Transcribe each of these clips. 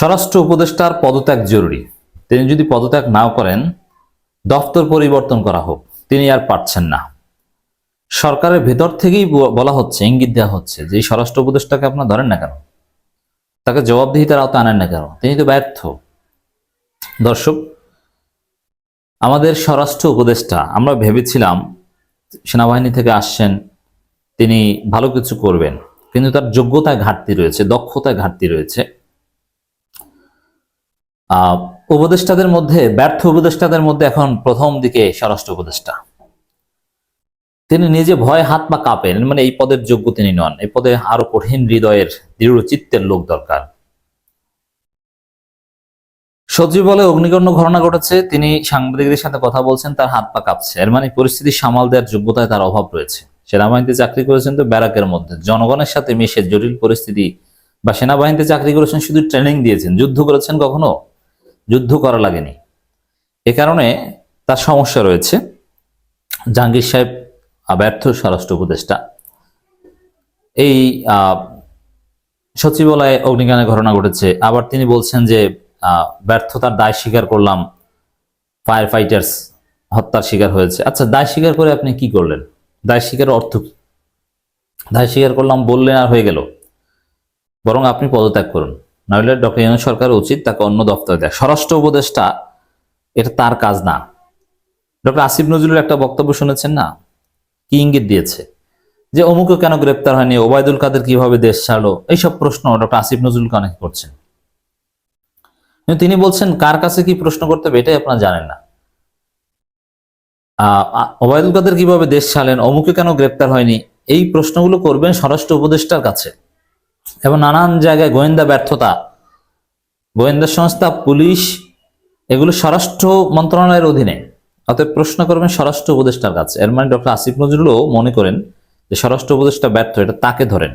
স্বরাষ্ট্র উপদেষ্টার পদত্যাগ জরুরি। তিনি যদি পদত্যাগ নাও করেন, দফতর পরিবর্তন করা হোক। তিনি আর পারছেন না। সরকারের ভেতর থেকেই বলা হচ্ছে, ইঙ্গিত দেওয়া হচ্ছে যে স্বরাষ্ট্র উপদেষ্টাকে আপনার ধরেন না কেন? তাকে জবাবদিহিতার আওতা আনেন না কেন? তিনি তো ব্যর্থ। দর্শক, আমাদের স্বরাষ্ট্র উপদেষ্টা, আমরা ভেবেছিলাম সেনাবাহিনী থেকে আসছেন, তিনি ভালো কিছু করবেন। কিন্তু তার যোগ্যতায় ঘাটতি রয়েছে, দক্ষতায় ঘাটতি রয়েছে। উপদেষ্টাদের মধ্যে, ব্যর্থ উপদেষ্টাদের মধ্যে এখন প্রথম দিকে স্বরাষ্ট্র উপদেষ্টা। তিনি নিজে ভয়ে হাত পা কাঁপেন মানে এই পদের যোগ্য তিনি নন। এই পদে আরও কঠিন হৃদয়ের, দৃঢ় চিত্তের লোক দরকার। সচিবালয়ে অগ্নিকর্ণ ঘটনা ঘটেছে, তিনি সাংবাদিকদের সাথে কথা বলছেন, তার হাত পা কাঁপছে। এর মানে পরিস্থিতি সামাল দেওয়ার যোগ্যতায় তার অভাব রয়েছে। সেনাবাহিনীতে চাকরি করেছেন তো ব্যারাকের মধ্যে। জনগণের সাথে মিশে জটিল পরিস্থিতি বা সেনাবাহিনীতে চাকরি করেছেন শুধু ট্রেনিং দিয়েছেন। যুদ্ধ করেছেন কখনো? যুদ্ধ করা লাগেনি। এ কারণে তার সমস্যা রয়েছে। জাহাঙ্গীর সাহেব ব্যর্থ স্বরাষ্ট্র উপদেষ্টা। এই সচিবালয়ে অগ্নিকাণ্ডের ঘটনা ঘটেছে। আবার তিনি বলছেন যে ব্যর্থতার দায় স্বীকার করলাম ফায়ার ফাইটার্স হত্যার শিকার হয়েছে। আচ্ছা দায় স্বীকার করে আপনি কি করলেন? দায় স্বীকারের অর্থ কি? দায় স্বীকার করলাম বললেন আর হয়ে গেল। বরং আপনি পদত্যাগ করুন। নইলে ডক্টর ইউনুস সরকার উচিত তাকে অন্য দপ্তরে দেয়। স্বরাষ্ট্র উপদেষ্টা, এটা তার কাজ না। ডক্টর আসিফ নজরুল একটা বক্তব্য শুনেছেন না? কি ইঙ্গিত দিয়েছে? যে অমুকে কেন গ্রেপ্তার হয়নি? ওবায়দুল কাদের কীভাবে দেশ ছাড়লো? এইসব প্রশ্ন ডক্টর আসিফ নজরুলকে অনেকে করছেন। কিন্তু তিনি বলছেন, কার কাছে কি প্রশ্ন করতে হবে এটাই আপনারা জানেন না। ওবায়দুল কাদের কীভাবে দেশ ছাড়লেন? অমুকে কেন গ্রেপ্তার হয়নি? এই প্রশ্নগুলো করবেন স্বরাষ্ট্র উপদেষ্টার কাছে। এবং নানান জায়গায় গোয়েন্দা ব্যর্থতা। গোয়েন্দা সংস্থা, পুলিশ, এগুলো স্বরাষ্ট্র মন্ত্রণালয়ের অধীনে। অতএব প্রশ্ন করবেন স্বরাষ্ট্র উপদেষ্টার কাছে। এর মানে ডক্টর আসিফ নজরুলও মনে করেন যে স্বরাষ্ট্র উপদেষ্টা ব্যর্থ, এটা তাকে ধরেন।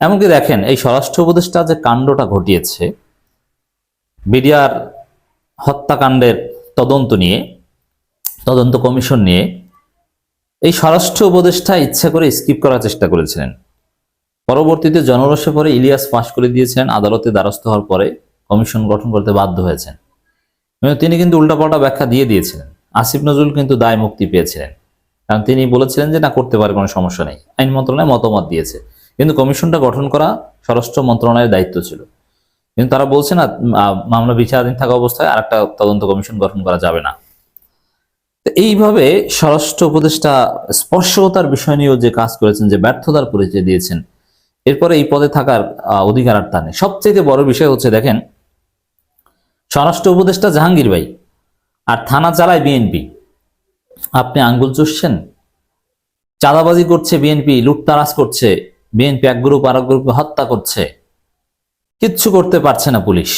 এমনকি দেখেন, এই স্বরাষ্ট্র উপদেষ্টা যে কাণ্ডটা ঘটিয়েছে, বিডিআর হত্যাকাণ্ডের তদন্ত নিয়ে, তদন্ত কমিশন নিয়ে, এই স্বরাষ্ট্র উপদেষ্টা ইচ্ছা করে স্কিপ করার চেষ্টা করেছিলেন। পরবর্তীতে জনরসে পরে ইলিয়াস ফাঁস করে দিয়েছিলেন, আদালতে দ্বারস্থ হওয়ার পরে কমিশন গঠন করতে বাধ্য হয়েছেন। তিনি কিন্তু উল্টাপাল্টা ব্যাখ্যা দিয়ে দিয়েছিলেন। আসিফ নজরুল কিন্তু দায় মুক্তি পেয়েছিলেন। কারণ তিনি বলেছিলেন যে, না, করতে পারে কোনো সমস্যা নেই। আইন মন্ত্রণালয় মতামত দিয়েছে। কিন্তু কমিশনটা গঠন করা স্বরাষ্ট্র মন্ত্রণালয়ের দায়িত্ব ছিল। কিন্তু তারা বলছে, না মামলা বিচারাধীন থাকা অবস্থায় আর একটা তদন্ত কমিশন গঠন করা যাবে না। এইভাবে স্বরাষ্ট্র উপদেষ্টা স্পর্শতার বিষয় নিয়েও যে কাজ করেছেন, যে ব্যর্থতার পরিচয় দিয়েছেন এরপরে এই পদে থাকার অধিকার আর তার নেই। সবচেয়ে বড় বিষয় হচ্ছে, দেখেন, স্বরাষ্ট্র উপদেষ্টা জাহাঙ্গীর ভাই আর থানা চালায় বিএনপি। আপনি আঙ্গুল চুষছেন? চাঁদাবাজি করছে বিএনপি, লুটতারাজ করছে বিএনপি, এক গ্রুপ আর এক গ্রুপকে হত্যা করছে। কিচ্ছু করতে পারছে না পুলিশ।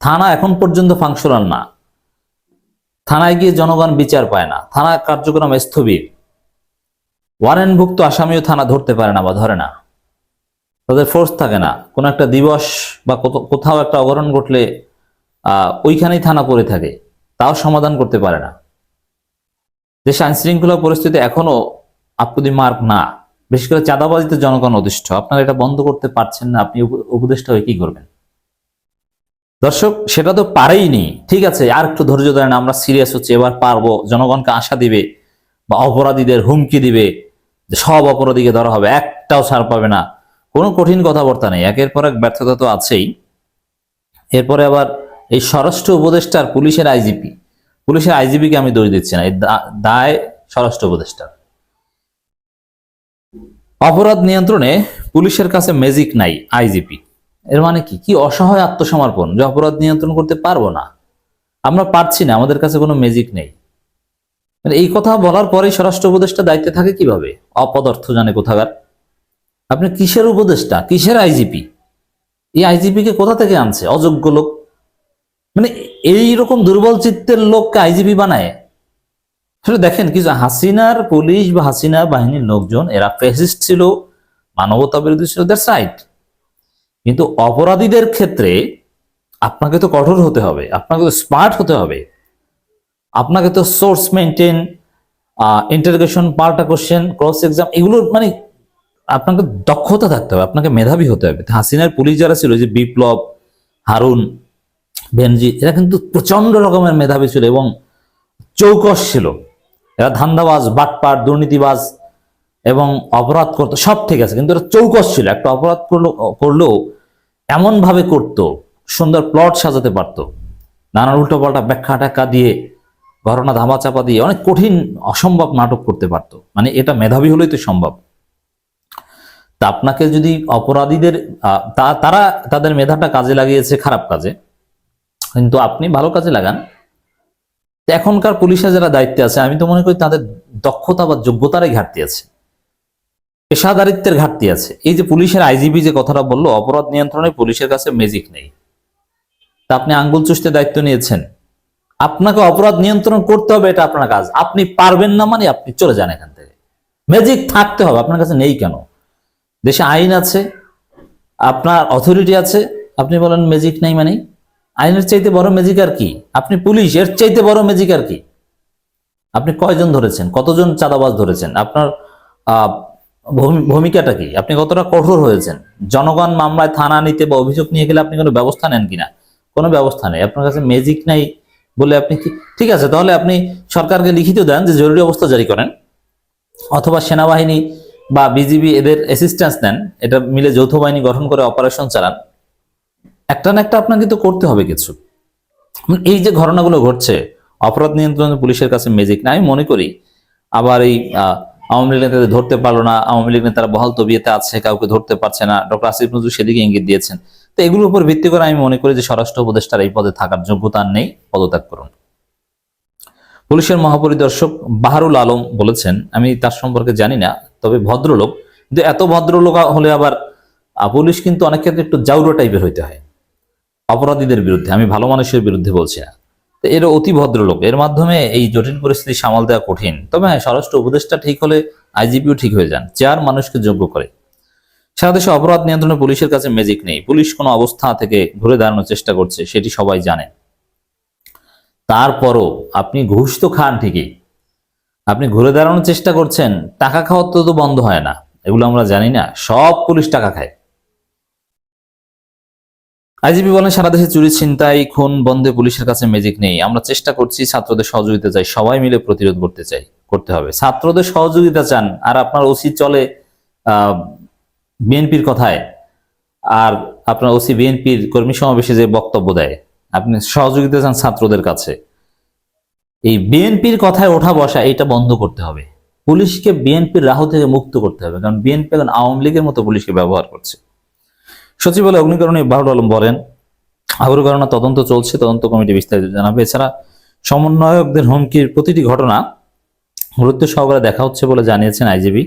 থানা এখন পর্যন্ত ফাংশনাল না। থানায় গিয়ে জনগণ বিচার পায় না। থানা কার্যক্রম স্থবির। ওয়ারেন্টভুক্ত আসামিও থানা ধরতে পারে না বা ধরে না। তাদের ফোর্স থাকে না। কোনো একটা দিবস বা কোথা- কোথাও একটা অঘটন ঘটলে ওইখানেই থানা পড়ে থাকে। তাও সমাধান করতে পারে না। দেশে আইন শৃঙ্খলা পরিস্থিতি এখনও আপদি মার্ক না। বিশেষ করে চাঁদাবাজিতে জনগণ অধিষ্ঠ আপনারা এটা বন্ধ করতে পারছেন না। আপনি উপদেষ্টা হয়ে কি করবেন? দর্শক, সেটা তো পারেইনি ঠিক আছে, আর একটু ধৈর্য ধরেন, আমরা সিরিয়াস হচ্ছে। এবার পারব। জনগণকে আশা দিবে বা অপরাধীদের হুমকি দিবে সব অপরাধীকে ধরা হবে। একটাও ছাড় পাবে না। কোনো কঠিন কথাবার্তা নেই। একের পর এক ব্যর্থতা তো আছেই। এরপরে আবার এই স্বরাষ্ট্র উপদেষ্টার পুলিশের আইজিপি। পুলিশের আইজিপিকে আমি দোষ দিচ্ছি না। এই দায় স্বরাষ্ট্র উপদেষ্টার। অপরাধ নিয়ন্ত্রণে পুলিশের কাছে ম্যাজিক নাই আইজিপি। এর মানে কি? কি অসহায় আত্মসমর্পণ যে অপরাধ নিয়ন্ত্রণ করতে পারব না। আমরা পারছি না, আমাদের কাছে কোনো ম্যাজিক নেই। মানে এই কথা বলার পরেই স্বরাষ্ট্র উপদেষ্টা দায়িত্বে থাকে কীভাবে? অপদার্থ জানে কোথাকার। আপনি কিসের উপদেষ্টা? কিসের আইজিপি এই আইজিপি কে কোথা থেকে আনছে? অযোগ্য লোক? মানে এই রকম দুর্বল চিত্তের লোককে আইজিপি বানায়? আসলে দেখেন কিছু হাসিনার পুলিশ বা হাসিনা বাহিনীর লোকজন, এরা ফেসিস্ট ছিল, মানবতা বিরোধী ছিল দ্যাটস রাইট কিন্তু অপরাধীদের ক্ষেত্রে আপনাকে তো কঠোর হতে হবে, আপনাকে তো স্মার্ট হতে হবে। আপনাকে তো সোর্স মেনটেন ইন্টারগেশন পাল্টা কোশ্চেন ক্রস এক্সাম এগুলো মানে আপনাকে দক্ষতা থাকতে হবে, আপনাকে মেধাবী হতে হবে। হাসিনার পুলিশ যারা ছিল যে বিপ্লব, হারুন বেনজি এরা কিন্তু প্রচণ্ড রকমের মেধাবী ছিল এবং চৌকস ছিল। এরা ধান্দাবাজ, বাটপাট, দুর্নীতিবাজ এবং অপরাধ করতো, সব ঠিক আছে, কিন্তু এরা চৌকস ছিল। একটা অপরাধ করল, করলেও এমন ভাবে করতো, সুন্দর প্লট সাজাতে পারতো নানান উল্টো পাল্টা ব্যাখ্যা ট্যাখ্যা দিয়ে, ঘটনা ধামাচাপা দিয়ে, অনেক কঠিন, অসম্ভব নাটক করতে পারতো। মানে এটা মেধাবী হলেই তো সম্ভব। তা আপনাকে যদি অপরাধীদের তারা তাদের মেধাটা কাজে লাগিয়েছে খারাপ কাজে, কিন্তু আপনি ভালো কাজে লাগান। এখনকার পুলিশের যারা দায়িত্বে আছে, আমি তো মনে করি তাদের দক্ষতা বা যোগ্যতারই ঘাটতি আছে। পেশাদারিত্বের ঘাটতি আছে। এই যে পুলিশের আইজিবি যে কথাটা বলল, অপরাধ নিয়ন্ত্রণে পুলিশের কাছে ম্যাজিক নেই। তা আপনি আঙ্গুল চুষতে দায়িত্ব নিয়েছেন। আপনাকে অপরাধ নিয়ন্ত্রণ করতে হবে, এটা আপনার কাজ। আপনি পারবেন না মানে আপনি চলে যান এখান থেকে। ম্যাজিক থাকতে হবে, আপনার কাছে নেই কেন? দেশে আইন আছে, আপনার অথরিটি আছে, আপনি বলেন ম্যাজিক নেই মানে আইনের চাইতে বড় ম্যাজিক আর কি? আপনি পুলিশ, এর চাইতে বড় ম্যাজিক আর কি? আপনি কয়জন ধরেছেন? কতজন চাঁদাবাজ ধরেছেন? আপনার ভূমি- ভূমিকাটা কি? আপনি কতটা কঠোর হয়েছেন? জনগণ মামলায় থানা নিতে বা অভিযোগ নিয়ে গেলে আপনি কোনো ব্যবস্থা নেন কিনা? কোনো ব্যবস্থা নেই। আপনার কাছে ম্যাজিক নাই বলে আপনি ঠিক আছে, তাহলে আপনি সরকারকে লিখিত দেন যে জরুরি অবস্থা জারি করেন। অথবা সেনাবাহিনী বা বিজিবি এদের অ্যাসিস্ট্যান্স নেন, এটা মিলে যৌথ বাহিনী গঠন করে অপারেশন চালান। একটা না একটা আপনাকে তো করতে হবে কিছু। এই যে ঘটনাগুলো ঘটছে, অপরাধ নিয়ন্ত্রণ পুলিশের কাছে ম্যাজিক না, আমি মনে করি আবার এই আওয়ামী লীগ নেতাদের ধরতে পারল না, আওয়ামী লীগ নেতারা বহাল তবিয়েতে আছে, কাউকে ধরতে পারছে না, ডক্টর আসিফ নজরুল সেদিকে ইঙ্গিত দিয়েছেন। তো এগুলোর উপর ভিত্তি করে আমি মনে করি যে স্বরাষ্ট্র উপদেষ্টার এই পদে থাকার যোগ্যতা নেই, পদত্যাগ করুন। পুলিশের মহাপরিদর্শক বাহারুল আলম বলেছেন, আমি তার সম্পর্কে জানি না, তবে ভদ্রলোক, কিন্তু এত ভদ্রলোক হলে আবার পুলিশ কিন্তু অনেক ক্ষেত্রে একটু জাউরো টাইপের হইতে হয়, অপরাধীদের বিরুদ্ধে, আমি ভালো মানুষের বিরুদ্ধে বলছি না। তো এর অতি ভদ্রলোক, এর মাধ্যমে এই জটিল পরিস্থিতি সামাল দেওয়া কঠিন। তবে হ্যাঁ স্বরাষ্ট্র উপদেষ্টা ঠিক হলে আইজিপিও ঠিক হয়ে যান চেয়ার মানুষকে যোগ্য করে। সারা দেশে অপরাধ নিয়ন্ত্রণে পুলিশের কাছে ম্যাজিক নেই, পুলিশ কোনো অবস্থা থেকে ঘুরে দাঁড়ানোর চেষ্টা করছে, সেটি সবাই জানে। তারপরও আপনি ঘুষ তো খান ঠিকই। আপনি ঘুরে দাঁড়ানোর চেষ্টা করছেন, টাকা খাওয়ার তো বন্ধ হয় না। এগুলো আমরা জানি না, সব পুলিশ টাকা খায়। আইজিপি বলেন, সারা দেশে চুরি ছিনতাই, খুন বন্ধে পুলিশের কাছে ম্যাজিক নেই। আমরা চেষ্টা করছি, ছাত্রদের সহযোগিতা চাই, সবাই মিলে প্রতিরোধ করতে চাই, করতে হবে। ছাত্রদের সহযোগিতা চান, আর আপনার ওসি চলে বিএনপির কথায়, আর আপনার ওসি বিএনপির কর্মী সমাবেশে যে বক্তব্য দেয়। আপনি সহযোগিতা চান ছাত্রদের কাছে। এই বিএনপির কথায় ওঠা বসা এটা বন্ধ করতে হবে। পুলিশকে বিএনপির রাহু থেকে মুক্ত করতে হবে, কারণ বিএনপি এখন আওয়ামী লীগের মতো পুলিশকে ব্যবহার করছে। সচিবালয় অগ্নিকরণে বাহুল আলম বলেন আগ্রহকরণা তদন্ত চলছে, তদন্ত কমিটি বিস্তারিত জানাবে। এছাড়া সমন্বয়কদের হুমকির প্রতিটি ঘটনা গুরুত্ব সহকারে দেখা হচ্ছে বলে জানিয়েছেন আইজিবি।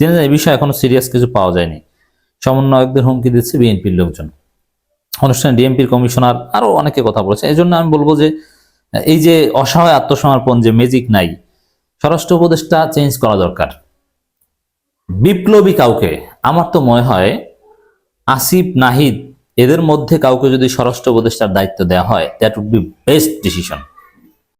জেনে এই বিষয়ে এখনও সিরিয়াস কিছু পাওয়া যায়নি। সমন্বয়কদের হুমকি দিচ্ছে বিএনপির লোকজন। অনুষ্ঠানে ডিএমপির কমিশনার আরও অনেকে কথা বলেছে। এই জন্য আমি বলব যে, এই যে অসহায় আত্মসমর্পণ যে ম্যাজিক নাই, স্বরাষ্ট্র উপদেশটা চেঞ্জ করা দরকার। বিপ্লবী কাউকে, আমার তো মনে হয় আসিফ, নাহিদ, এদের মধ্যে কাউকে যদি স্বরাষ্ট্র উপদেষ্টার দায়িত্ব দেওয়া হয় that would be best decision